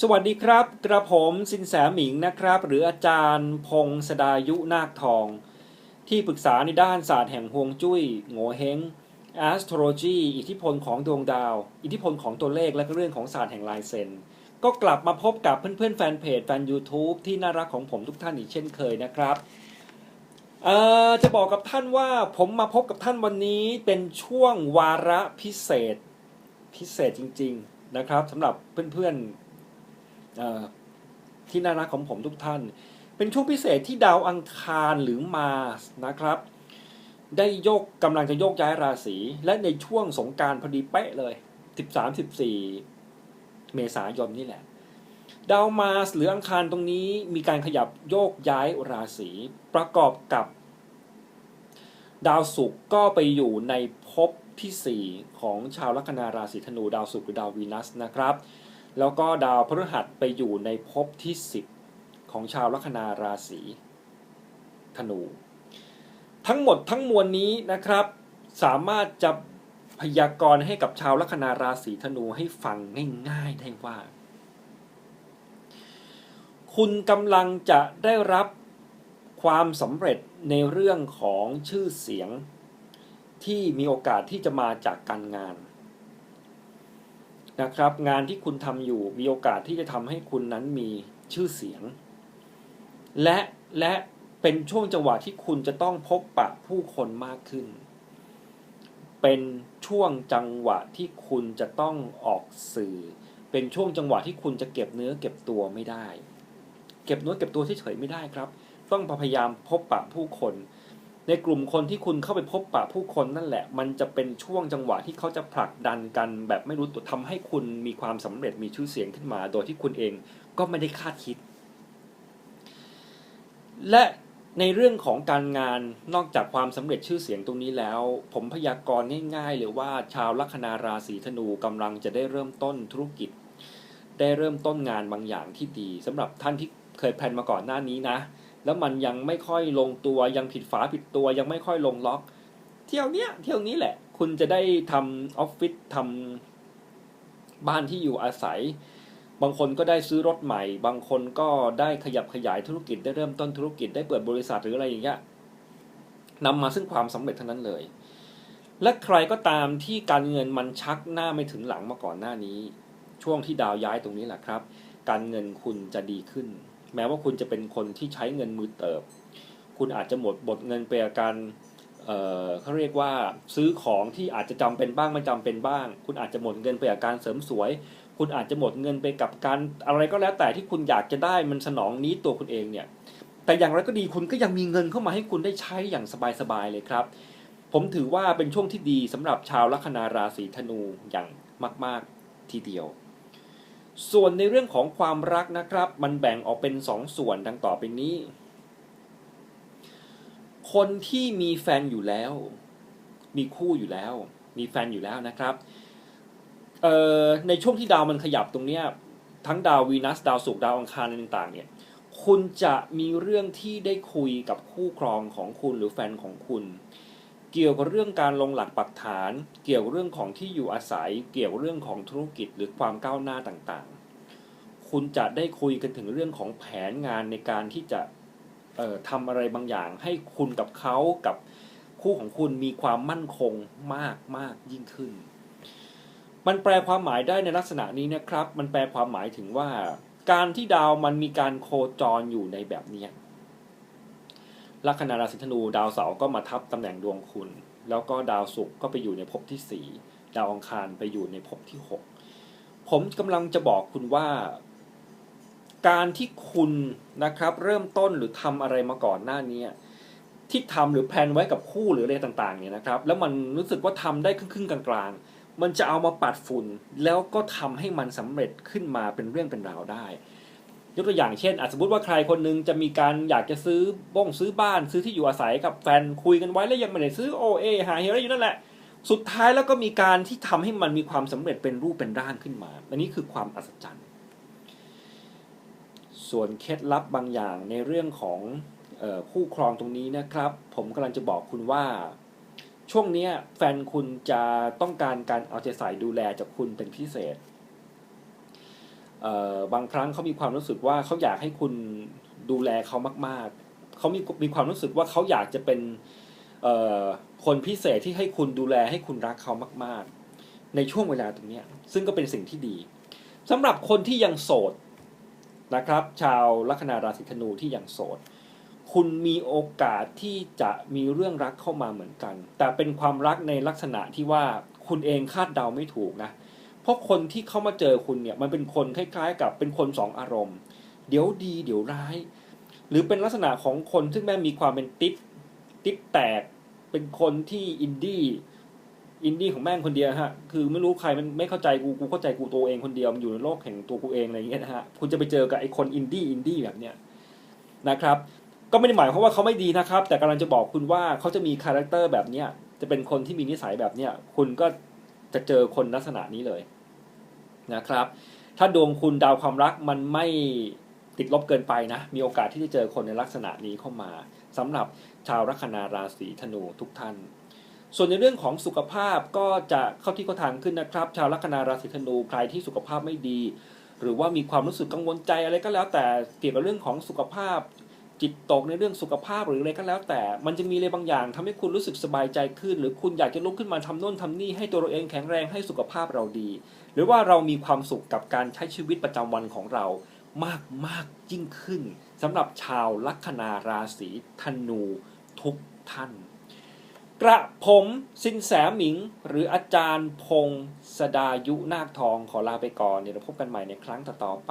สวัสดีครับ กระผมสินแสหมิงนะครับ หรืออาจารย์พงศดายุนาคทอง ที่ปรึกษาในด้านศาสตร์แห่งฮวงจุ้ยโงเฮง astrology อิทธิพลของดวงดาว อิทธิพลของตัวเลขและก็เรื่องของศาสตร์แห่งลายเซ็นก็กลับมาพบกับเพื่อนๆแฟนเพจแฟน YouTube ที่น่ารักของผมทุกท่านอีกเช่นเคยนะครับจะบอกกับท่านว่าผมมาพบกับท่านวันนี้เป็นช่วงวาระพิเศษพิเศษจริง ๆ นะครับสำหรับเพื่อนๆ ที่น่ารักของผมทุกท่าน เป็นช่วงพิเศษที่ดาวอังคารหรือมาสนะครับ ได้โยกกำลังจะโยกย้ายราศี และในช่วงสงการพอดีเป๊ะเลย 13-14 เมษายนนี่แหละ ดาวมาสหรืออังคารตรงนี้มีการขยับโยกย้ายราศีประกอบกับ ดาวศุกร์ก็ไปอยู่ในภพที่ 4 ของชาวลัคนาราศีธนูดาวศุกร์หรือดาววีนัสนะครับ แล้วก็ดาวพฤหัสไปอยู่ในภพที่ 10 ของชาวลัคนาราศีธนู ทั้งหมดทั้งมวลนี้นะครับ สามารถจะพยากรณ์ให้กับชาวลัคนาราศีธนูให้ฟังง่ายๆได้ว่า คุณกำลังจะได้รับความสำเร็จในเรื่องของชื่อเสียงที่มีโอกาสที่จะมาจากการงาน นะครับ งานที่คุณทำอยู่มีโอกาสที่จะทำให้คุณนั้นมีชื่อเสียง และและเป็นช่วงจังหวะที่คุณจะต้องพบปะผู้คนมากขึ้น เป็นช่วงจังหวะที่คุณจะต้องออกสื่อ เป็นช่วงจังหวะที่คุณจะเก็บเนื้อเก็บตัวไม่ได้ เก็บเนื้อเก็บตัวเฉยๆไม่ได้ครับ ต้องพยายามพบปะผู้คน ในกลุ่มคนที่คุณเข้าไปพบปะผู้คนนั่นแหละ มันจะเป็นช่วงจังหวะที่เขาจะผลักดันกัน แบบไม่รู้ตัวทำให้คุณมีความสำเร็จมีชื่อเสียงขึ้นมา โดยที่คุณเองก็ไม่ได้คาดคิด และในเรื่องของการงานนอกจากความสำเร็จชื่อเสียงตรงนี้แล้ว ผมพยากรณ์ง่ายๆเลยว่าชาวลัคนาราศีธนูกำลังจะได้เริ่มต้นธุรกิจ ได้เริ่มต้นงานบางอย่างที่ดีสำหรับท่านที่เคยแพลนมาก่อนหน้านี้นะ แล้วมันยังไม่ค่อยลงตัวยังผิดฝาผิดตัวยังไม่ค่อยลงล็อก เที่ยวเนี้ยเที่ยวนี้แหละ คุณจะได้ทำออฟฟิศทำบ้านที่อยู่อาศัย บางคนก็ได้ซื้อรถใหม่ บางคนก็ได้ขยับขยายธุรกิจได้เริ่มต้นธุรกิจได้เปิดบริษัทหรืออะไรอย่างเงี้ยนำมาซึ่งความสำเร็จทั้งนั้นเลย และใครก็ตามที่การเงินมันชักหน้าไม่ถึงหลังมาก่อนหน้านี้ ช่วงที่ดาวย้ายตรงนี้แหละครับ การเงินคุณจะดีขึ้น แม้ว่าคุณจะเป็นคนที่ใช้เงินมือเติบ คุณอาจจะหมดบทเงินไปกับการเอ่อเขาเรียกว่าซื้อของที่อาจจะจำเป็นบ้างไม่จำเป็นบ้าง คุณอาจจะหมดเงินไปกับการเสริมสวย คุณอาจจะหมดเงินไปกับการอะไรก็แล้วแต่ที่คุณอยากจะได้มันสนองนี้ตัวคุณเองเนี่ย แต่อย่างไรก็ดีคุณก็ยังมีเงินเข้ามาให้คุณได้ใช้อย่างสบายๆเลยครับ ผมถือว่าเป็นช่วงที่ดีสำหรับชาวลัคนาราศีธนูอย่างมาก ๆทีเดียว ส่วนในเรื่องของความรักนะครับ มันแบ่งออกเป็นสองส่วนดังต่อไปนี้ คนที่มีแฟนอยู่แล้ว มีคู่อยู่แล้ว มีแฟนอยู่แล้วนะครับในช่วงที่ดาวมันขยับตรงเนี้ยทั้งดาววีนัสดาวศุกร์ดาวอังคารอะไรต่างๆ เนี่ย คุณจะมีเรื่องที่ได้คุยกับคู่ครองของคุณหรือแฟนของคุณ เกี่ยวกับเรื่องการลงหลักปักฐาน เกี่ยวกับเรื่องของที่อยู่อาศัย เกี่ยวกับเรื่องของธุรกิจหรือความก้าวหน้าต่างๆ คุณจะได้คุยกันถึงเรื่องของแผนงานในการที่จะเอ่อทำอะไรบางอย่าง ให้คุณกับเขากับคู่ของคุณมีความมั่นคงมากมากยิ่งขึ้น มันแปลความหมายได้ในลักษณะนี้นะครับ มันแปลความหมายถึงว่า การที่ดาวมันมีการโคจรอยู่ในแบบนี้ ลัคนาราศีธนูดาวเสาร์ก็มาทับตำแหน่งดวงคุณ แล้วก็ดาวศุกร์ก็ไปอยู่ในภพที่สี่ดาวอังคารไปอยู่ในภพที่หกผมกำลังจะบอกคุณว่า การที่คุณนะครับเริ่มต้นหรือทำอะไรมาก่อนหน้านี้ที่ทำหรือแพลนไว้กับคู่หรืออะไรต่างๆเนี่ยนะครับ แล้วมันรู้สึกว่าทำได้ครึ่งๆกลางๆ มันจะเอามาปัดฝุ่นแล้วก็ทำให้มันสำเร็จขึ้นมาเป็นเรื่องเป็นราวได้ ยกตัวอย่างเช่นอาจสมมติว่าใครคนหนึงจะมีการอยากจะซื้อบ้องซื้อบ้านซื้อที่อยู่อาศัยกับแฟนคุยกันไว้แล้วยังไม่ได้ซื้อโอเอหาเฮอะไรอยู่นั่นแหละ สุดท้ายแล้วก็มีการที่ทำให้มันมีความสำเร็จเป็นรูปเป็นร่างขึ้นมา อันนี้คือความอัศจรรย์ ส่วนเคล็ดลับบางอย่างในเรื่องของคู่ครองตรงนี้นะครับ ผมกำลังจะบอกคุณว่า ช่วงนี้แฟนคุณจะต้องการการเอาใจใส่ดูแลจากคุณเป็นพิเศษ บางครั้งเขามีความรู้สึกว่าเขาอยากให้คุณดูแลเขามาก ๆ เขามีมีความรู้สึกว่าเขาอยากจะเป็นคนพิเศษที่ให้คุณดูแลให้คุณรักเขามาก ๆ ในช่วงเวลาตรงนี้ซึ่งก็เป็นสิ่งที่ดีสำหรับคนที่ยังโสดนะครับ ชาวลัคนาราศีธนูที่ยังโสด คุณมีโอกาสที่จะมีเรื่องรักเข้ามาเหมือนกัน แต่เป็นความรักในลักษณะที่ว่าคุณเองคาดเดาไม่ถูกนะ เพราะคนที่เข้ามาเจอคุณเนี่ยมันเป็นคนคล้าย ๆ กับเป็นคนสองอารมณ์ เดี๋ยวดีเดี๋ยวร้าย หรือเป็นลักษณะของคนซึ่งแม่มีความเป็นติ๊ดติ๊ดแตก เป็นคนที่อินดี้อินดี้ของแม่งคนเดียวฮะ คือไม่รู้ใครมันไม่เข้าใจกู กูเข้าใจกูตัวเองคนเดียว มันอยู่ในโลกแห่งตัวกูเองอะไรอย่างเงี้ยนะฮะ คุณจะไปเจอกับไอ้คนอินดี้อินดี้แบบเนี้ยนะครับ ก็ไม่ได้หมายความว่าเขาไม่ดีนะครับ แต่กำลังจะบอกคุณว่าเขาจะมีคาแรคเตอร์แบบเนี้ย จะเป็นคนที่มีนิสัยแบบเนี้ย คุณก็ จะเจอคนลักษณะนี้เลยนะครับ ถ้าดวงคุณดาวความรักมันไม่ติดลบเกินไปนะ มีโอกาสที่จะเจอคนในลักษณะนี้เข้ามาสำหรับชาวลัคนาราศีธนูทุกท่าน ส่วนในเรื่องของสุขภาพก็จะเข้าที่เข้าทางขึ้นนะครับ ชาวลัคนาราศีธนูใครที่สุขภาพไม่ดี หรือว่ามีความรู้สึกกังวลใจอะไรก็แล้วแต่เกี่ยวกับเรื่องของสุขภาพ จิตตกในเรื่องสุขภาพหรืออะไรก็แล้ว แต่ มันจะมีอะไรบางอย่างทำให้คุณรู้สึกสบายใจขึ้น หรือคุณอยากจะลุกขึ้นมาทำโน่นทำนี่ให้ตัวเราเองแข็งแรงให้สุขภาพเราดี หรือว่าเรามีความสุขกับการใช้ชีวิตประจำวันของเรามากมากยิ่งขึ้นสำหรับชาวลัคนาราศีธนูทุกท่าน กระผมสินแสหมิง หรืออาจารย์พงศดายุนาคทองขอลาไปก่อนเดี๋ยวเราพบกันใหม่ในครั้งต่อๆไป